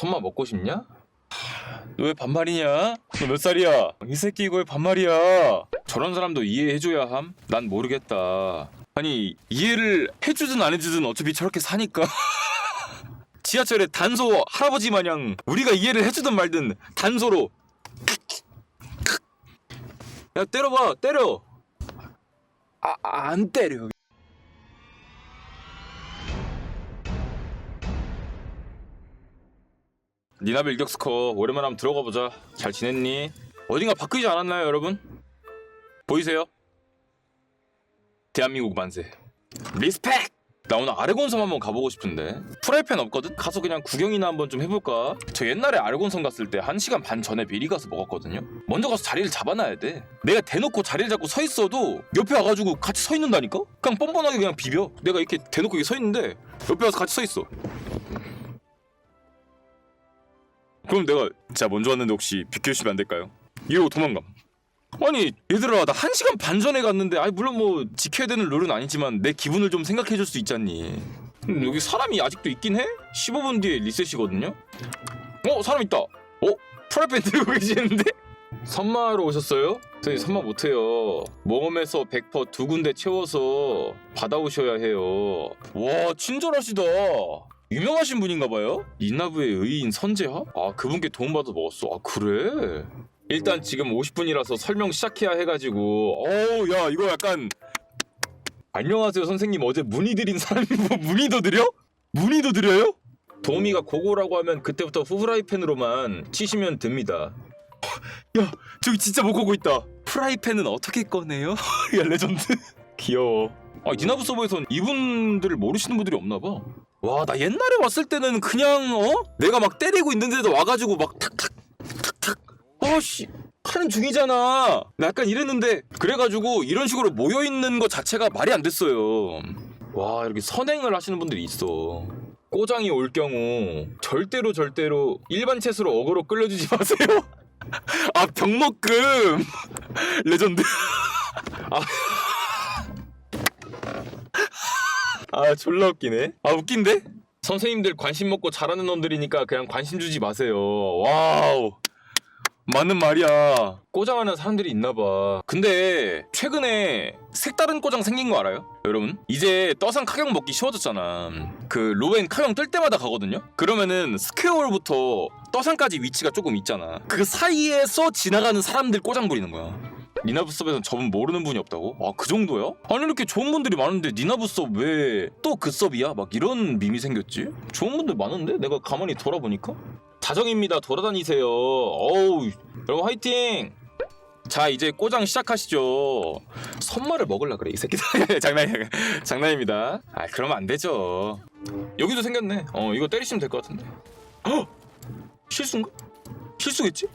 선마 먹고 싶냐? 너 왜 반말이냐? 너 몇 살이야? 이 새끼 이거 왜 반말이야? 저런 사람도 이해해줘야 함? 난 모르겠다. 아니 이해를 해주든 안 해주든 어차피 저렇게 사니까. 지하철에 단소 할아버지 마냥 우리가 이해를 해주든 말든 단소로 야 때려봐 때려 아 안 때려 니나벨 일격스커 오랜만에 한번 들어가 보자 잘 지냈니? 어딘가 바뀌지 않았나요 여러분? 보이세요? 대한민국 만세 리스펙! 나 오늘 아르곤섬 한번 가보고 싶은데 프라이팬 없거든? 가서 그냥 구경이나 한번 좀 해볼까? 저 옛날에 아르곤섬 갔을 때 1시간 반 전에 미리 가서 먹었거든요? 먼저 가서 자리를 잡아놔야 돼 내가 대놓고 자리를 잡고 서 있어도 옆에 와가지고 같이 서 있는다니까? 그냥 뻔뻔하게 그냥 비벼 내가 이렇게 대놓고 이렇게 서 있는데 옆에 와서 같이 서 있어 그럼 내가 자 먼저 왔는데 혹시 비켜주시면 안 될까요? 이러고 도망감 아니 얘들아 나 한 시간 반 전에 갔는데 아니 물론 뭐 지켜야 되는 룰은 아니지만 내 기분을 좀 생각해 줄 수 있잖니 음, 여기 사람이 아직도 있긴 해? 15분 뒤에 리셋이거든요? 어 사람 있다 어? 프라이팬 들고 계시는데? 선마하러 오셨어요? 저희 선마 못해요 모험에서 100%두 군데 채워서 받아오셔야 해요 와 친절하시다 유명하신 분인가 봐요? 이나부의 의인 선재하? 아 그분께 도움받아 먹었어 아 그래? 일단 지금 50분이라서 설명 시작해야 해가지고 어우 야 이거 약간 안녕하세요 선생님 어제 문의 드린 사람이 뭐 문의도 드려? 문의도 드려요? 도우미가 고고라고 하면 그때부터 후프라이팬으로만 치시면 됩니다 야 저기 진짜 못 고고 있다 프라이팬은 어떻게 꺼내요? 야 레전드 귀여워 아 니나부 서버에선 이분들을 모르시는 분들이 없나봐 와 나 옛날에 왔을 때는 그냥 어? 내가 막 때리고 있는데도 와가지고 막 탁탁 탁탁. 어씨 하는 중이잖아. 나 약간 이랬는데 그래가지고 이런 식으로 모여있는 것 자체가 말이 안 됐어요. 와 이렇게 선행을 하시는 분들이 있어. 꼬장이 올 경우 절대로 절대로 일반 채수로 어그로 끌려주지 마세요. 아 병먹금. 레전드. 아 졸라 웃기네. 아 웃긴데? 선생님들 관심 먹고 잘하는 놈들이니까 그냥 관심 주지 마세요. 와우. 맞는 말이야. 꼬장하는 사람들이 있나봐. 근데 최근에 색다른 꼬장 생긴 거 알아요? 여러분? 이제 떠상 카경 먹기 쉬워졌잖아. 그 로엔 카경 뜰 때마다 가거든요? 그러면은 스퀘어홀부터 떠상까지 위치가 조금 있잖아. 그 사이에서 지나가는 사람들 꼬장 부리는 거야 니나부 섭에선 저분 모르는 분이 없다고? 아 그 정도야? 아니 이렇게 좋은 분들이 많은데 니나부 섭왜 또그 섭이야? 막 이런 밈이 생겼지? 좋은 분들 많은데? 내가 가만히 돌아보니까? 자정입니다 돌아다니세요 어우 여러분 화이팅 자 이제 꼬장 시작하시죠 선물을 먹을라 그래 이 새끼들 장난이야 장난입니다 아 그러면 안 되죠 여기도 생겼네 어 이거 때리시면 될 것 같은데 헉! 실수인가? 실수겠지?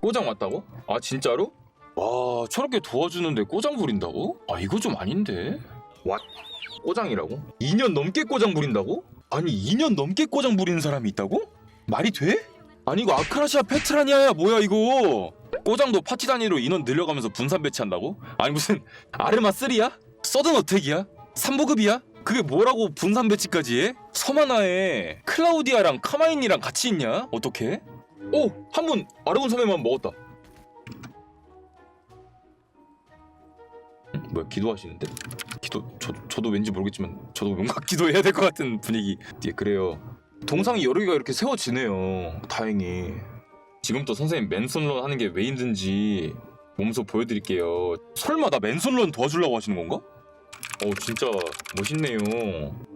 꼬장 왔다고? 아 진짜로? 와 저렇게 도와주는데 꼬장 부린다고? 아 이거 좀 아닌데 왓? 꼬장이라고? 2년 넘게 꼬장 부린다고? 아니 2년 넘게 꼬장 부리는 사람이 있다고? 말이 돼? 아니 이거 아크라시아 페트라니아야 뭐야 이거 꼬장도 파티 단위로 인원 늘려가면서 분산 배치한다고? 아니 무슨 아르마 3야? 서든 어택이야? 3보급이야? 그게 뭐라고 분산 배치까지 해? 섬 하나에 클라우디아랑 카마인이랑 같이 있냐? 어떻게? 오! 한 분 아르곤 섬에만 먹었다 뭐야? 기도하시는데? 기도 저, 저도 왠지 모르겠지만 저도 뭔가 기도해야 될 것 같은 분위기. 예, 그래요. 동상이 여러 개가 이렇게 세워지네요. 다행히. 지금부터 선생님 맨손런 하는 게 왜 힘든지 몸소 보여드릴게요. 설마 나 맨손런 도와주려고 하시는 건가? 어 진짜 멋있네요.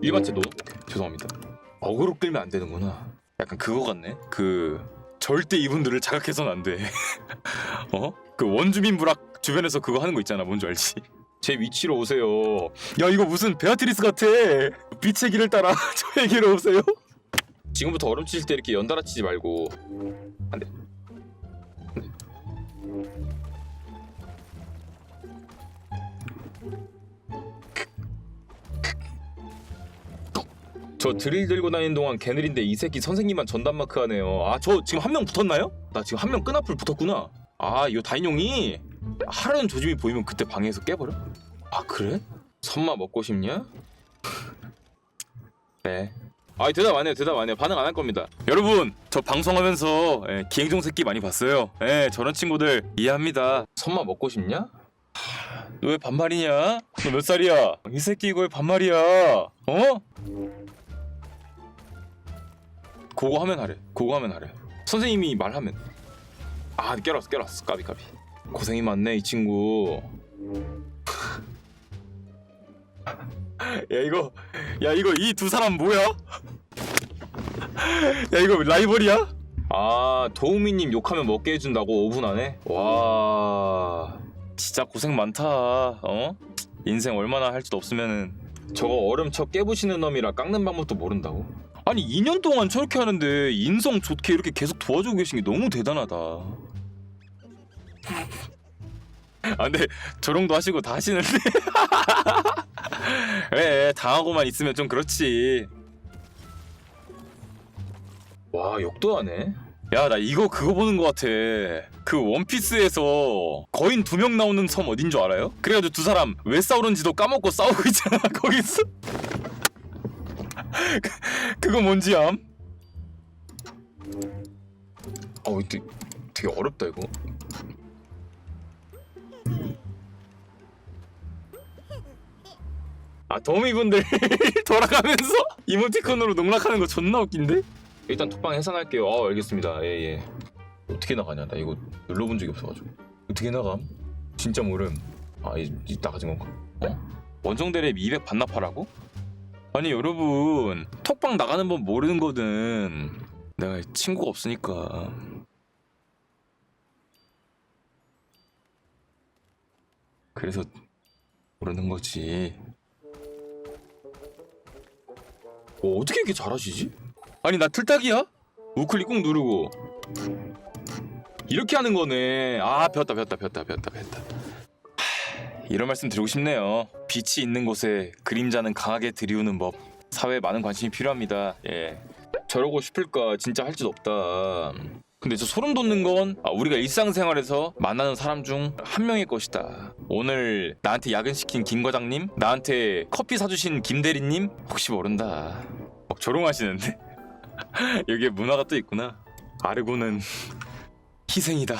일반체 노 오케이, 죄송합니다. 어그로 끌면 안 되는구나. 약간 그거 같네. 그 절대 이분들을 자각해서는 안돼. 어? 그 원주민 부락 주변에서 그거 하는 거 있잖아. 뭔지 알지? 제 위치로 오세요. 야 이거 무슨 베아트리스 같아. 빛의 길을 따라 저에게로 오세요. 지금부터 얼음 치실 때 이렇게 연달아 치지 말고. 안돼 안돼. 저 드릴 들고 다니는 동안 개느린데 이 새끼 선생님만 전담 마크 하네요. 아 저 지금 한 명 붙었나요? 나 지금 한 명 끈앞을 붙었구나. 아요 다인용이 하려는 조짐이 보이면 그때 방에서 깨버려? 아 그래? 선마 먹고 싶냐? 네 아 대답 안 해요 대답 안 해요 반응 안 할 겁니다 여러분 저 방송하면서 예, 기행종 새끼 많이 봤어요 예, 저런 친구들 이해합니다 선마 먹고 싶냐? 너 왜 반말이냐? 너 몇 살이야? 이 새끼 이거 왜 반말이야? 어? 그거 하면 하래 그거 하면 하래 선생님이 말하면 아 깨웠어 깨웠어 까비 까비 고생이 많네 이 친구 야 이거 야 이거 이 두 사람 뭐야? 야 이거 라이벌이야? 아 도우미님 욕하면 먹게 해준다고 5분 안에? 와 진짜 고생 많다 어? 인생 얼마나 할 짓 없으면은 저거 얼음 쳐 깨부시는 놈이라 깎는 방법도 모른다고? 아니 2년 동안 저렇게 하는데 인성 좋게 이렇게 계속 도와주고 계신 게 너무 대단하다 아 근데 조롱도 하시고 다 하시는데. 그래 당하고만 있으면 좀 그렇지. 와 욕도 하네. 야 나 이거 그거 보는 것 같아. 그 원피스에서 거인 두 명 나오는 섬 어딘 줄 알아요? 그래가지고 두 사람 왜 싸우는지도 까먹고 싸우고 있잖아 거기서. 그- 그거 뭔지 암? 어 되게, 되게 어렵다 이거 아 도우미분들 돌아가면서 이모티콘으로 농락하는 거 존나 웃긴데? 일단 톡방 해산할게요. 아 알겠습니다. 예예. 어떻게 나가냐? 나 이거 눌러본 적이 없어가지고. 어떻게 나감? 진짜 모름. 아 이, 이 나가진 건가? 어? 원정대랩 200 반납하라고? 아니 여러분 톡방 나가는 법 모르는 거든 내가 친구가 없으니까 그래서 모르는 거지. 어, 어떻게 이렇게 잘하시지? 아니 나 틀딱이야? 우클릭 꾹 누르고 이렇게 하는 거네. 아 배웠다 배웠다 배웠다 배웠다 배웠다. 하, 이런 말씀 드리고 싶네요. 빛이 있는 곳에 그림자는 강하게 들이우는 법. 사회에 많은 관심이 필요합니다. 예. 저러고 싶을까 진짜 할 짓 없다. 근데 저 소름 돋는 건 아, 우리가 일상생활에서 만나는 사람 중 한 명일 것이다. 오늘 나한테 야근시킨 김 과장님, 나한테 커피 사주신 김 대리님 혹시 모른다. 막 조롱하시는데 여기에 문화가 또 있구나. 아르고는 희생이다.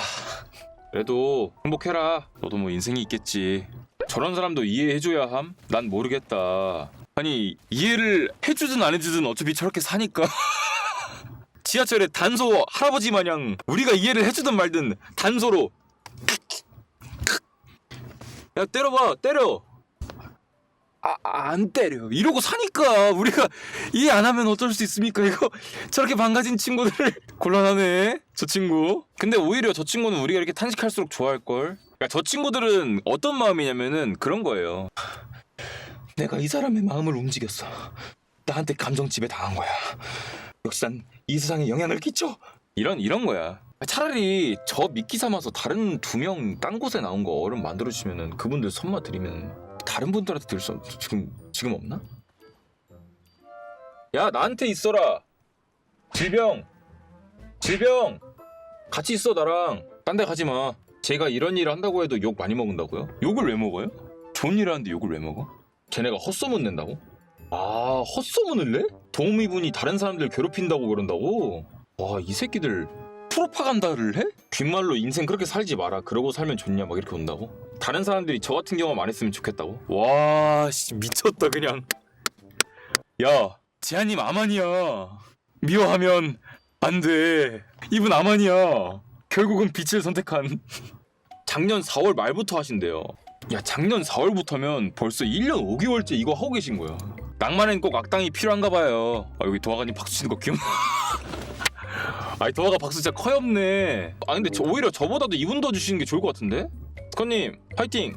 그래도 행복해라. 너도 뭐 인생이 있겠지. 저런 사람도 이해해줘야 함? 난 모르겠다. 아니 이해를 해주든 안 해주든 어차피 저렇게 사니까. 지하철에 단소 할아버지 마냥 우리가 이해를 해주든 말든 단소로 야 때려봐 때려. 아 안 때려. 이러고 사니까 우리가 이해 안 하면 어쩔 수 있습니까? 이거 저렇게 망가진 친구들을 곤란하네 저 친구. 근데 오히려 저 친구는 우리가 이렇게 탄식할수록 좋아할걸? 그러니까 저 친구들은 어떤 마음이냐면은 그런 거예요. 내가 이 사람의 마음을 움직였어. 나한테 감정집에 당한 거야. 난 이 세상에 영향을 끼쳐 이런 이런 거야 차라리 저 미끼 삼아서 다른 두 명 딴 곳에 나온 거 얼음 만들어 주시면은 그분들 선마 드리면 다른 분들한테 드릴 수 지금 지금 없나? 야 나한테 있어라 질병 질병 같이 있어 나랑 딴 데 가지 마 제가 이런 일을 한다고 해도 욕 많이 먹는다고요? 욕을 왜 먹어요? 좋은 일 하는데 욕을 왜 먹어? 쟤네가 헛소문 낸다고? 아 헛소문을 내? 도우미분이 다른 사람들 괴롭힌다고 그런다고? 와 이 새끼들 프로파간다를 해? 귓말로 인생 그렇게 살지 마라. 그러고 살면 좋냐? 막 이렇게 온다고? 다른 사람들이 저 같은 경험 안 했으면 좋겠다고? 와 씨, 미쳤다 그냥. 야 제한님 아만이야. 미워하면 안돼. 이분 아만이야. 결국은 빛을 선택한. 작년 4월 말부터 하신대요. 야 작년 4월부터면 벌써 1년 5개월째 이거 하고 계신 거야 낭만엔 꼭 악당이 필요한가 봐요. 아 여기 도화가님 박수 치는 거 기억나? 아니 도화가 박수 진짜 커엽네. 아 근데 저, 오히려 저보다도 이분 더 주시는 게 좋을 것 같은데? 스커님 파이팅!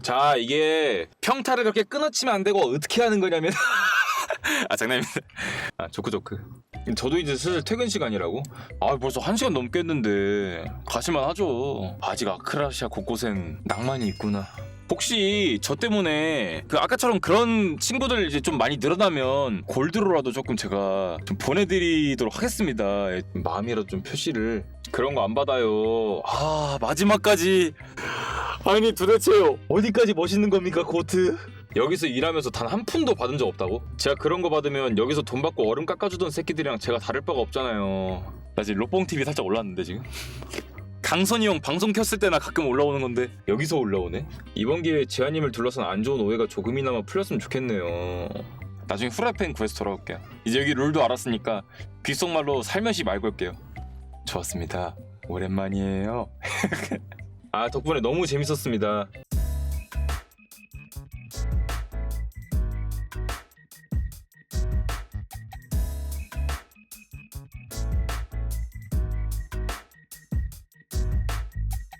자 이게 평타를 그렇게 끊어치면 안 되고 어떻게 하는 거냐면 아 장난입니다. 아 조크 조크. 저도 이제 슬슬 퇴근 시간이라고? 아 벌써 한 시간 넘겠는데 가시만 하죠. 아직 아크라시아 곳곳엔 낭만이 있구나 혹시 저 때문에 그 아까처럼 그런 친구들 이제 좀 많이 늘어나면 골드로라도 조금 제가 좀 보내드리도록 하겠습니다 예, 마음이라도 좀 표시를 그런 거 안 받아요 아 마지막까지 아니 도대체 어디까지 멋있는 겁니까 고트 여기서 일하면서 단 한 푼도 받은 적 없다고? 제가 그런 거 받으면 여기서 돈 받고 얼음 깎아주던 새끼들이랑 제가 다를 바가 없잖아요. 나 지금 록봉 TV 살짝 올랐는데 지금. 강선이 형 방송 켰을 때나 가끔 올라오는 건데 여기서 올라오네. 이번 기회에 지아님을 둘러싼 안 좋은 오해가 조금이나마 풀렸으면 좋겠네요. 나중에 후라이팬 구해서 돌아올게요. 이제 여기 룰도 알았으니까 귓속말로 살며시 말 걸게요. 좋았습니다. 오랜만이에요. 아 덕분에 너무 재밌었습니다.